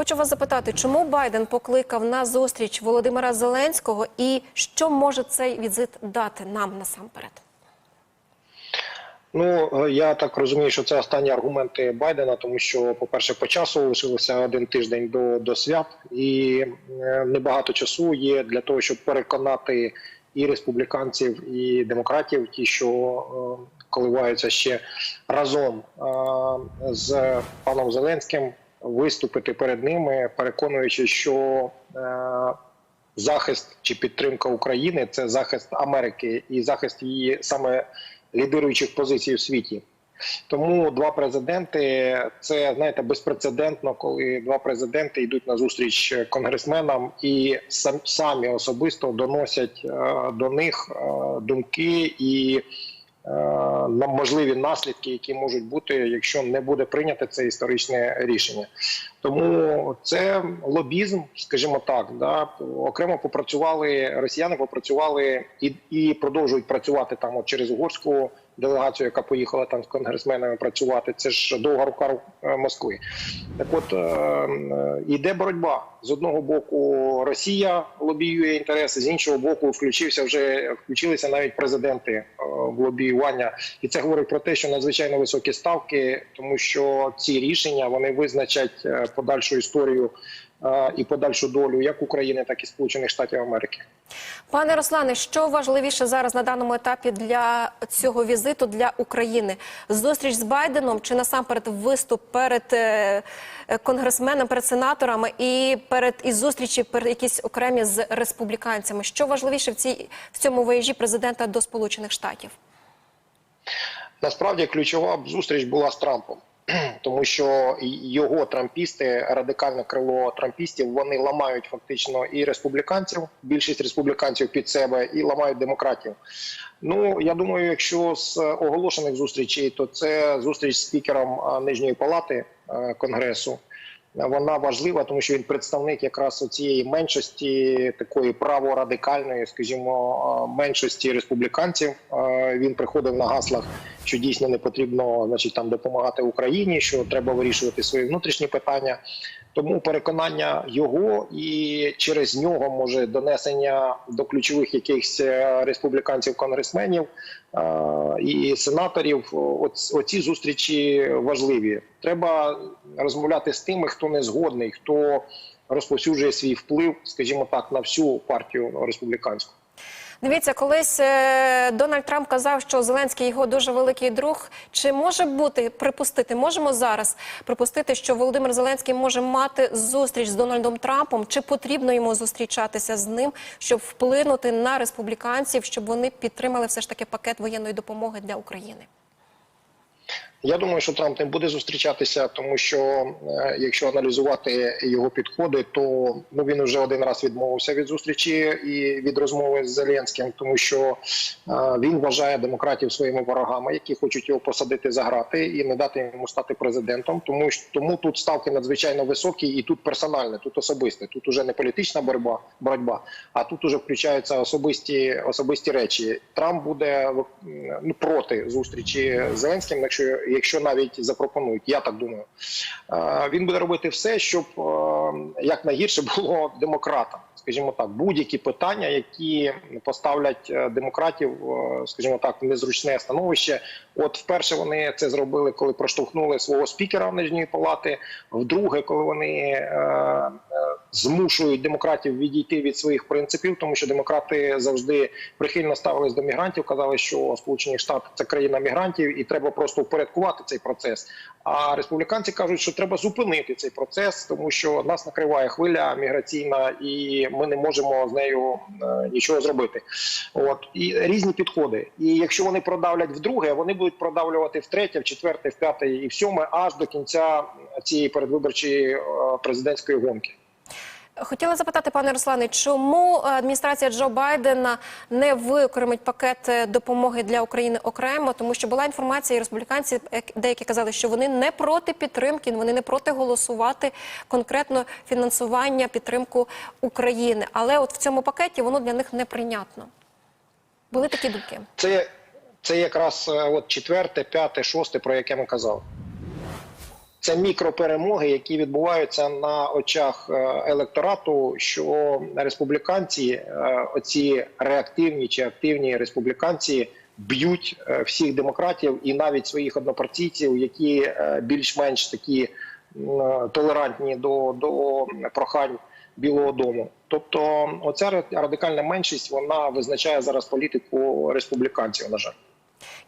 Хочу вас запитати, чому Байден покликав на зустріч Володимира Зеленського, і що може цей візит дати нам насамперед? Ну я так розумію, що це останні аргументи Байдена, тому що, по-перше, по часу лишилося один тиждень до, до свят, і е, небагато часу є для того, щоб переконати і республіканців, і демократів, ті, що е, коливаються ще разом е, з паном Зеленським, виступити перед ними, переконуючи, що е, захист чи підтримка України це захист Америки і захист її саме лідируючих позицій в світі. Тому два президенти це знаєте безпрецедентно, коли два президенти йдуть на зустріч конгресменам і сам, самі особисто доносять е, до них е, думки і можливі наслідки, які можуть бути, якщо не буде прийнято це історичне рішення. Тому це лобізм, скажімо так. Да окремо попрацювали росіяни, попрацювали і і продовжують працювати там от через угорську делегацію, яка поїхала там з конгресменами працювати. Це ж довга рука е, Москви. Так, от е, е, боротьба з одного боку, Росія лобіює інтереси, з іншого боку, включився вже включилися навіть президенти в лобіювання, і це говорить про те, що надзвичайно високі ставки, тому що ці рішення вони визначать подальшу історію і подальшу долю як України, так і Сполучених Штатів Америки. Пане Руслане, що важливіше зараз на даному етапі для цього візиту для України? Зустріч з Байденом чи насамперед виступ перед е, е, перед сенаторами і перед і зустрічі перед якісь окремі з республіканцями? Що важливіше в цій в цьому виїжджі президента до Сполучених Штатів? Насправді ключова зустріч була з Трампом. Тому що його трампісти, радикальне крило трампістів, вони ламають фактично і республіканців, більшість республіканців під себе, і ламають демократів. Ну я думаю, якщо з оголошених зустрічей, то це зустріч з спікером нижньої палати конгресу. Вона важлива, тому що він представник якраз цієї меншості, такої праворадикальної, скажімо, меншості республіканців. Він приходив на гаслах, що дійсно не потрібно, значить, там допомагати Україні, що треба вирішувати свої внутрішні питання. Тому переконання його і через нього може донесення до ключових якихось республіканців, конгресменів і сенаторів. Оці зустрічі важливі. Треба розмовляти з тими, хто не згодний, хто розповсюджує свій вплив, скажімо так, на всю партію республіканську. Дивіться, колись е, Дональд Трамп казав, що Зеленський його дуже великий друг. Чи може бути припустити? Можемо зараз припустити, що Володимир Зеленський може мати зустріч з Дональдом Трампом? Чи потрібно йому зустрічатися з ним, щоб вплинути на республіканців, щоб вони підтримали все ж таки пакет воєнної допомоги для України? Я думаю, що Трамп не буде зустрічатися, тому що е, якщо аналізувати його підходи, то ну він вже один раз відмовився від зустрічі і від розмови з Зеленським, тому що е, він вважає демократів своїми ворогами, які хочуть його посадити за грати і не дати йому стати президентом. Тому тому тут ставки надзвичайно високі, і тут персональне, тут особисте. Тут уже не політична боротьба, боротьба, а тут уже включаються особисті особисті речі. Трамп буде ну, проти зустрічі з Зеленським, якщо якщо навіть запропонують, я так думаю, він буде робити все, щоб як найгірше було демократам. Скажімо так, будь-які питання, які поставлять демократів, скажімо так, в незручне становище. От вперше вони це зробили, коли проштовхнули свого спікера в нижньої палати. Вдруге, коли вони е, змушують демократів відійти від своїх принципів, тому що демократи завжди прихильно ставились до мігрантів, казали, що Сполучені Штати це країна мігрантів, і треба просто впорядкувати цей процес. А республіканці кажуть, що треба зупинити цей процес, тому що нас накриває хвиля міграційна, і ми не можемо з нею е, нічого зробити. От і різні підходи. І якщо вони продавлять вдруге, вони будуть продавлювати втретє, в четверте, в п'яте і в сьоме, аж до кінця цієї передвиборчої е, президентської гонки. Хотіла запитати, пане Руслане, чому адміністрація Джо Байдена не викоримить пакет допомоги для України окремо, тому що була інформація, і республіканці деякі казали, що вони не проти підтримки, вони не проти голосувати конкретно фінансування підтримку України. Але от в цьому пакеті воно для них неприйнятно. Були такі думки. Це це якраз от четверте, п'яте, шосте, про яке ми казали. Це мікроперемоги, які відбуваються на очах е, електорату, що республіканці, е, оці реактивні чи активні республіканці, б'ють е, всіх демократів і навіть своїх однопартійців, які більш-менш такі толерантні до, до прохань Білого Дому. Тобто, оця радикальна меншість вона визначає зараз політику республіканців. На жаль.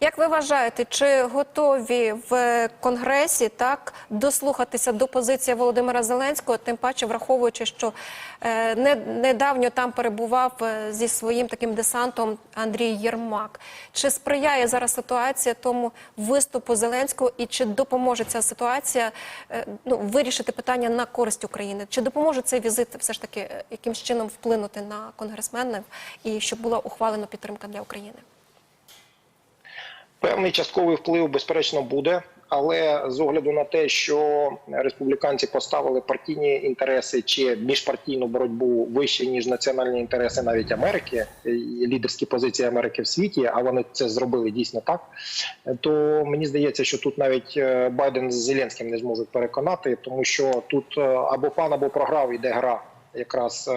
Як ви вважаєте, чи готові в Конгресі так дослухатися до позиції Володимира Зеленського, тим паче враховуючи, що е, не, недавньо там перебував е, зі своїм таким десантом Андрій Єрмак? Чи сприяє зараз ситуація тому виступу Зеленського, і чи допоможе ця ситуація е, ну, вирішити питання на користь України? Чи допоможе цей візит все ж таки е, якимсь чином вплинути на конгресменів і щоб була ухвалена підтримка для України? Певний частковий вплив, безперечно, буде, але з огляду на те, що республіканці поставили партійні інтереси чи міжпартійну боротьбу вище ніж національні інтереси навіть Америки, лідерські позиції Америки в світі, а вони це зробили дійсно так. То мені здається, що тут навіть е, Байден з Зеленським не зможуть переконати, тому що тут е, або пан, або програв іде гра якраз.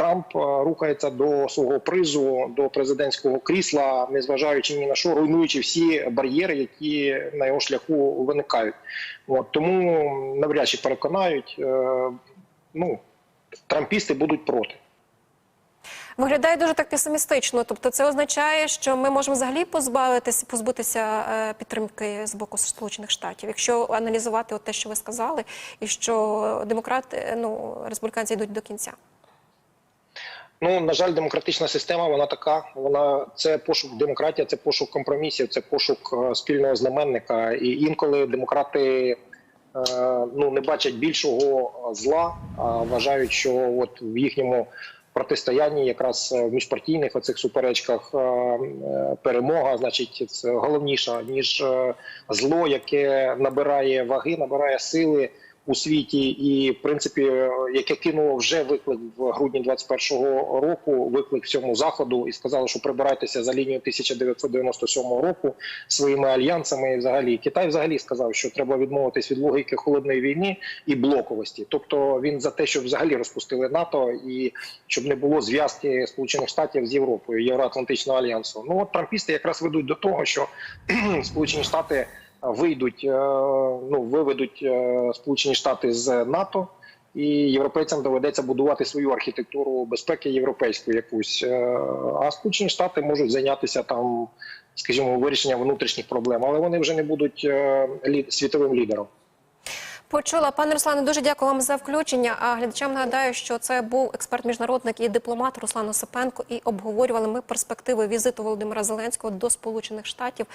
Трамп е, рухається до свого призу, до президентського крісла, незважаючи ні на що, руйнуючи всі бар'єри, які на його шляху виникають. От тому навряд чи переконають. е, Ну трампісти будуть проти. Виглядає дуже так песимістично. Тобто, це означає, що ми можемо взагалі позбавитися, позбутися е, підтримки з боку Сполучених Штатів, якщо аналізувати от те, що ви сказали, і що демократи, ну республіканці йдуть до кінця. Ну на жаль, демократична система вона така. Вона це пошук демократія, це пошук компромісів, це пошук е, спільного знаменника. І інколи демократи е, ну не бачать більшого зла, а вважають, що от в їхньому протистоянні, якраз е, в міжпартійних оцих суперечках, е, е, перемога, значить, це головніша ніж е, зло, яке набирає ваги, набирає сили у світі, і в принципі, е, яке кинуло вже виклик в грудні 21-го року, виклик всьому заходу, і сказало, що прибирайтеся за лінію 1997 року своїми альянсами. І взагалі Китай взагалі сказав, що треба відмовитись від логіки холодної війни і блоковості. Тобто він за те, щоб взагалі розпустили НАТО і щоб не було зв'язки Сполучених Штатів з Європою, Євроатлантичного альянсу. Ну от трампісти якраз ведуть до того, що Сполучені Штати вийдуть, е, ну виведуть е, Сполучені Штати з НАТО, і європейцям доведеться будувати свою архітектуру безпеки європейську якусь. Е, А Сполучені Штати можуть зайнятися там, скажімо, вирішенням внутрішніх проблем, але вони вже не будуть світовим лідером. Почула, пане Руслане, дуже дякую вам за включення. А глядачам нагадаю, що це був експерт-міжнародник і дипломат Руслан Осипенко. І обговорювали ми перспективи візиту Володимира Зеленського до Сполучених Штатів.